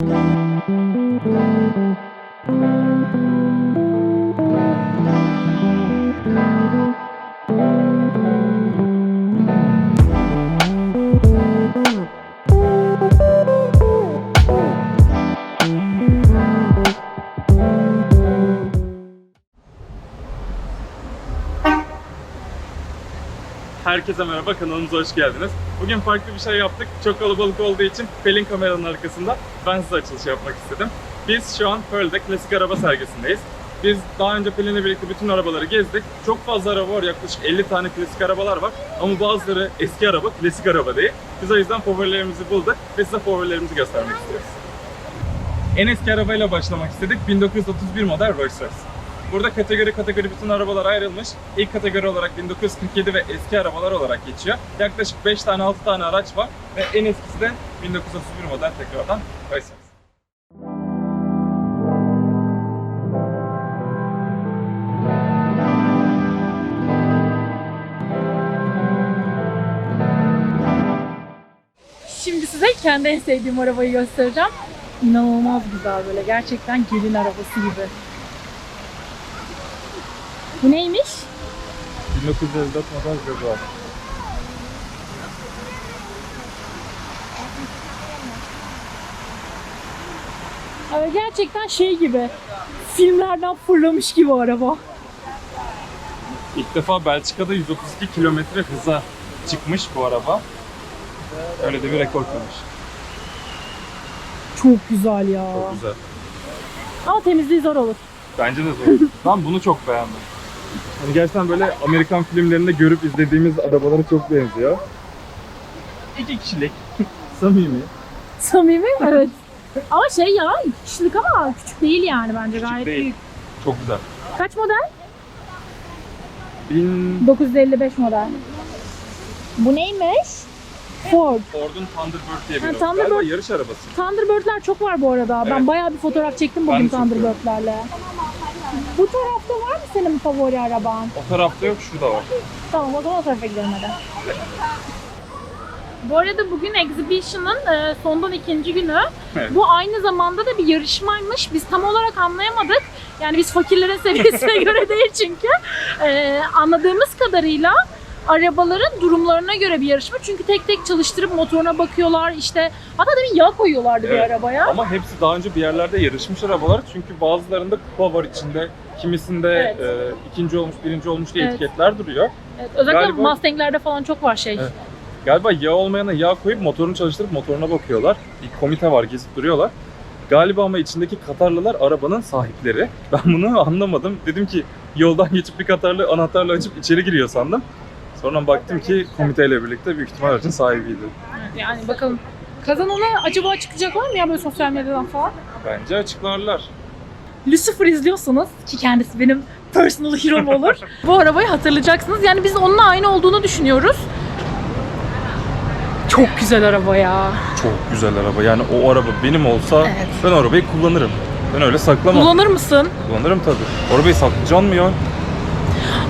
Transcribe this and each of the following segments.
Thank you. Herkese merhaba, kanalımıza hoş geldiniz. Bugün farklı bir şey yaptık. Çok kalabalık olduğu için Pelin kameranın arkasında ben size açılış yapmak istedim. Biz şu an Pearl'de klasik araba sergisindeyiz. Biz daha önce Pelin'le birlikte bütün arabaları gezdik. Çok fazla araba var, yaklaşık 50 tane klasik arabalar var. Ama bazıları eski araba, klasik araba değil. Biz o yüzden favorilerimizi bulduk ve size favorilerimizi göstermek istiyoruz. En eski arabayla başlamak istedik. 1931 model Rolls-Royce. Burada kategori kategori bütün arabalar ayrılmış. İlk kategori olarak 1947 ve eski arabalar olarak geçiyor. Yaklaşık 5 tane 6 tane araç var ve en eskisi de 1931 model tekrardan Rolls-Royce. Şimdi size kendi en sevdiğim arabayı göstereceğim. İnanılmaz güzel böyle. Gerçekten gelin arabası gibi. Bu neymiş? 1954 model Jaguar. Abi gerçekten şey gibi. Filmlerden fırlamış gibi araba. İlk defa Belçika'da 132 kilometre hıza çıkmış bu araba. Öyle de bir rekor kırmış. Çok güzel ya. Çok güzel. Ama temizliği zor olur. Bence de zor. ben bunu çok beğendim. Hani gerçekten böyle Amerikan filmlerinde görüp izlediğimiz arabalara çok benziyor. İki kişilik. Samimi. Samimi evet. Ama şey ya iki kişilik ama küçük değil yani bence gayet değil. büyük. Çok güzel. Kaç model? Bin 955 model. Bu neymiş? Ford. Ford'un Thunderbird diye bir Ha, araba. Thunderbird. Galiba yarış arabası. Thunderbird'ler çok var bu arada. Ben Evet. bayağı bir fotoğraf çektim Ben bugün de çok Thunderbird'lerle. Bu tarafta var mı senin favori araban? O tarafta yok, şurada var. Tamam o zaman o tarafa gidelim hadi. Bu arada bugün Exhibition'ın e, sondan ikinci günü. Evet. Bu aynı zamanda da bir yarışmaymış. Biz tam olarak anlayamadık. Yani biz fakirlerin seviyesine göre değil çünkü. E, anladığımız kadarıyla arabaların durumlarına göre bir yarışma. Çünkü tek tek çalıştırıp motoruna bakıyorlar. İşte hatta demin yağ koyuyorlardı bir Evet. arabaya. Ama hepsi daha önce bir yerlerde yarışmış arabalar. Çünkü bazılarında kupa var içinde. Kimisinde Evet. e, ikinci olmuş, birinci olmuş diye Evet. etiketler duruyor. Evet, özellikle Galiba- Mustang'lerde falan çok var şey. Evet. Galiba yağ olmayana yağ koyup motorunu çalıştırıp motoruna bakıyorlar. Bir komite var gezip duruyorlar. Galiba ama içindeki Katarlılar arabanın sahipleri. Ben bunu anlamadım. Dedim ki yoldan geçip bir Katarlı anahtarla açıp içeri giriyor sandım. Sonra baktım ki komiteyle birlikte büyük ihtimal aracın sahibiydi. Yani bakalım kazanana acaba çıkacaklar mı ya böyle sosyal medyadan falan? Bence açıklarlar. Lucifer izliyorsanız ki kendisi benim personal hero'm olur. bu arabayı hatırlayacaksınız. Yani biz onunla aynı olduğunu düşünüyoruz. Çok güzel araba ya. Çok güzel araba. Yani o araba benim olsa Evet. ben o arabayı kullanırım. Ben öyle saklamam. Kullanır mısın? Kullanırım tabii. Arabayı saklayacaksın mı ya?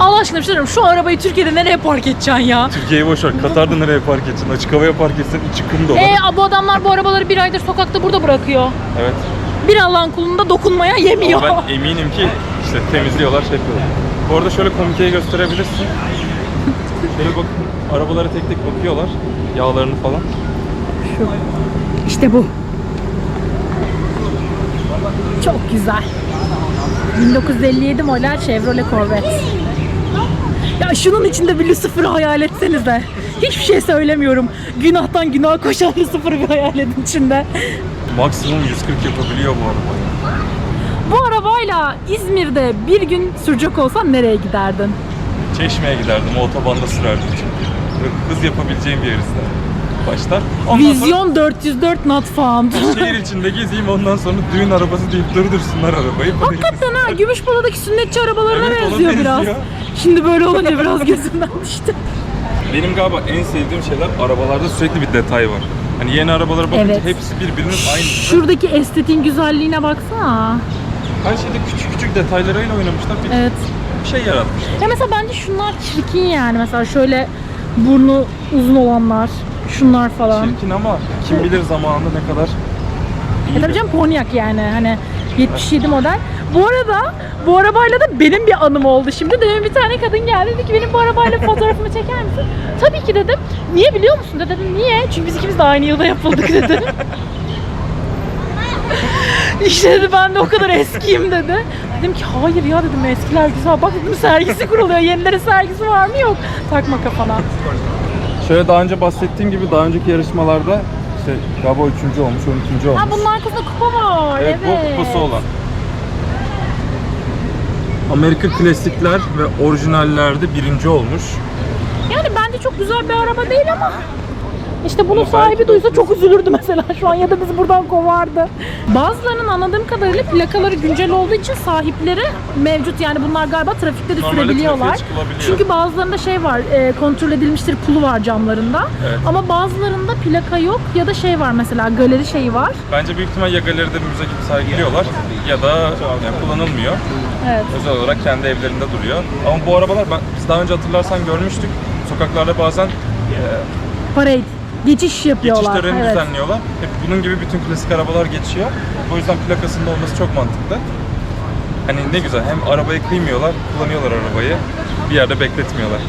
Allah aşkına bir şey söyleyeyim. Şu arabayı Türkiye'de nereye park edeceksin ya? Türkiye'yi boş ver. Katar'da nereye park etsin? Açık havaya park etsin. içi kum dolu. E bu adamlar bu arabaları bir aydır sokakta burada bırakıyor. Evet. Bir Allah'ın kulunda dokunmaya yemiyor. Ama ben eminim ki işte temizliyorlar, şey yapıyorlar. Bu arada şöyle komiteyi gösterebilirsin. Şöyle bak, arabalara tek tek bakıyorlar. Yağlarını falan. İşte bu. Çok güzel. 1957 model Chevrolet Corvette. Ya şunun içinde bir Lucifer'ı hayal etsenize. Hiçbir şey söylemiyorum. Günahtan günaha koşan Lucifer'ı bir hayal edin içinde. Maksimum 140 yapabiliyor bu araba. Bu arabayla İzmir'de bir gün sürecek olsan nereye giderdin? Çeşme'ye giderdim, otobanda sürerdim çünkü. Hız yapabileceğim bir yer isterdim. Başlar. Ondan Vizyon 404 not found. sonra şehir içinde gezeyim ondan sonra düğün arabası deyip durdursunlar arabayı. Hakikaten ha Gümüşbala'daki sünnetçi arabalarına Evet, ona benziyor biraz. Şimdi böyle olunca biraz gözümden düştü. Benim galiba en sevdiğim şeyler arabalarda sürekli bir detay var. Hani yeni arabalara bakınca Evet. hepsi birbirinin aynı. Şuradaki estetiğin güzelliğine baksana. Her şeyde küçük küçük detaylarıyla oynamışlar. Bir, Evet. bir şey yaratmışlar. Ya mesela bence şunlar çirkin yani. Mesela şöyle burnu uzun olanlar. Şunlar falan. Çirkin ama kim bilir zamanında ne kadar E tabii canım Pontiac yani hani 77 model. Bu arada bu arabayla da benim bir anım oldu şimdi. Demin bir tane kadın geldi dedi ki benim bu arabayla fotoğrafımı çeker misin? Tabii ki dedim. Niye biliyor musun? De dedim niye? Çünkü biz ikimiz de aynı yılda yapıldık dedi. İşte dedi ben de o kadar eskiyim dedi. Dedim ki hayır ya dedim eskiler güzel. Bak dedim sergisi kuruluyor. Yenilerin sergisi var mı yok. Takma kafana. Şöyle daha önce bahsettiğim gibi daha önceki yarışmalarda işte galiba 3. olmuş, 12. olmuş. Ha bunun arkasında kupa var. Evet, Evet. bu kupası olan. Amerika klasikler ve orijinallerde birinci olmuş. Yani bence çok güzel bir araba değil ama işte bunun Ama sahibi duysa çok üzülürdü mesela şu an ya da bizi buradan kovardı. Bazılarının anladığım kadarıyla plakaları güncel olduğu için sahipleri mevcut yani bunlar galiba trafikte de Normalde sürebiliyorlar. trafiğe çıkılabiliyor. Çünkü bazılarında şey var e, kontrol edilmiştir pulu var camlarında. Evet. Ama bazılarında plaka yok ya da şey var mesela galeri şeyi var. Bence büyük ihtimal ya galeride müze gibi sergiliyorlar ya da yani kullanılmıyor. Evet. Özel olarak kendi evlerinde duruyor. Ama bu arabalar ben, biz daha önce hatırlarsan görmüştük. Sokaklarda bazen e, Parade. Geçiş yapıyorlar. geçiş töreni evet. düzenliyorlar. Hep bunun gibi bütün klasik arabalar geçiyor. O yüzden plakasında olması çok mantıklı. Hani ne güzel hem arabayı kıymıyorlar, kullanıyorlar arabayı. Bir yerde bekletmiyorlar.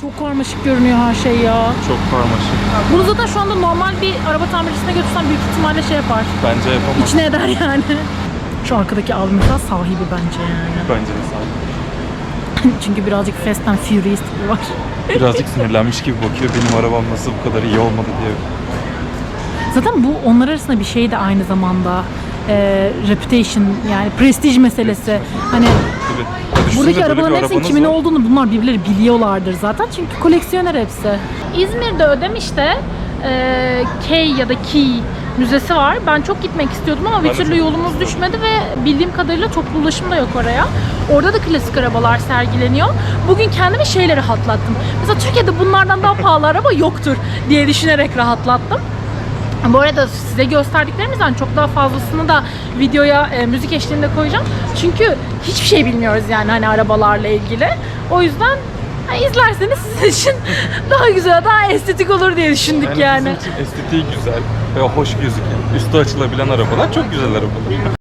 Çok karmaşık görünüyor her şey ya. Çok karmaşık. Bunu zaten şu anda normal bir araba tamircisine götürsen büyük ihtimalle şey yapar. Bence yapamaz. İçine eder yani. Şu arkadaki abi mesela sahibi bence yani. Bence de sağ Çünkü birazcık Fast and Furious tipi var. Birazcık sinirlenmiş gibi bakıyor. Benim arabam nasıl bu kadar iyi olmadı diye. Zaten bu onlar arasında bir şey de aynı zamanda e, reputation yani prestij meselesi. Hani Tabii. Buradaki arabaların hepsinin kimin var. olduğunu bunlar birbirleri biliyorlardır zaten. Çünkü koleksiyoner hepsi. İzmir'de Ödemiş'te e, K ya da Key müzesi var. Ben çok gitmek istiyordum ama bir türlü çok yolumuz düşmedi ve bildiğim kadarıyla toplu ulaşım da yok oraya. Orada da klasik arabalar sergileniyor. Bugün kendimi şeyle rahatlattım. Mesela Türkiye'de bunlardan daha pahalı araba yoktur diye düşünerek rahatlattım. Bu arada size gösterdiklerimizden çok daha fazlasını da videoya e, müzik eşliğinde koyacağım. Çünkü hiçbir şey bilmiyoruz yani hani arabalarla ilgili. O yüzden ha, izlerseniz sizin için daha güzel, daha estetik olur diye düşündük yani. Bizim için estetiği güzel ve hoş gözüken, üstü açılabilen arabalar çok güzel arabalar.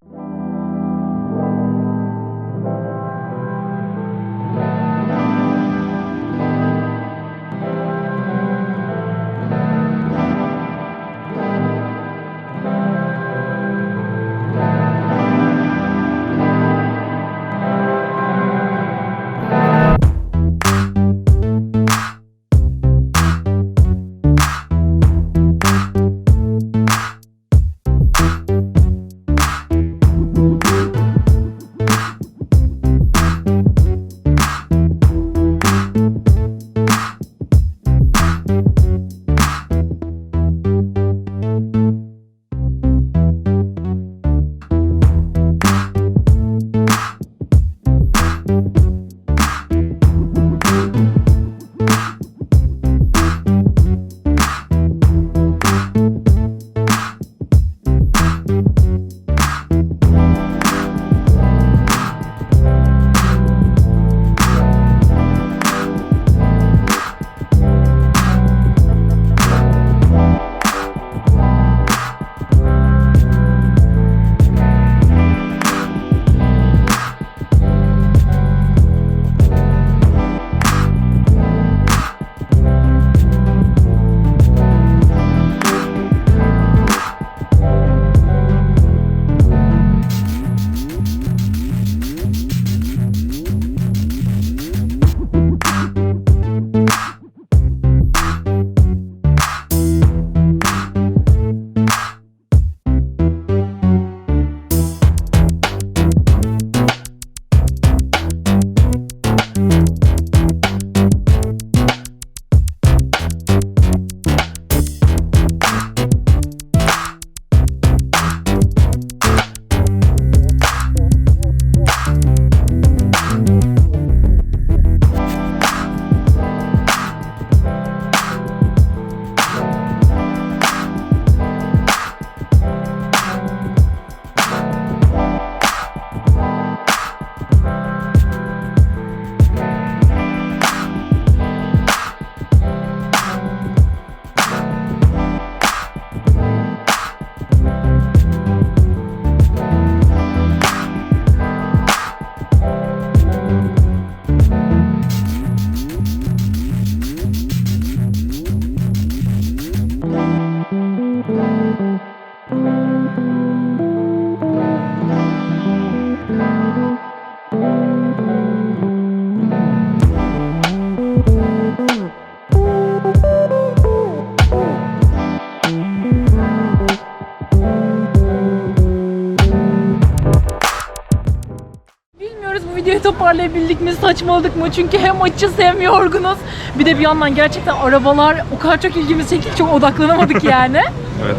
Videoyu toparlayabildik mi, saçmaladık mı? Çünkü hem açız hem yorgunuz. Bir de bir yandan gerçekten arabalar o kadar çok ilgimizi çekti çok odaklanamadık yani. Evet.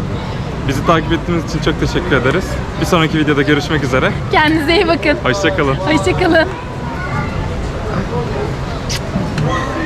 Bizi takip ettiğiniz için çok teşekkür ederiz. Bir sonraki videoda görüşmek üzere. Kendinize iyi bakın. Hoşçakalın. Hoşçakalın.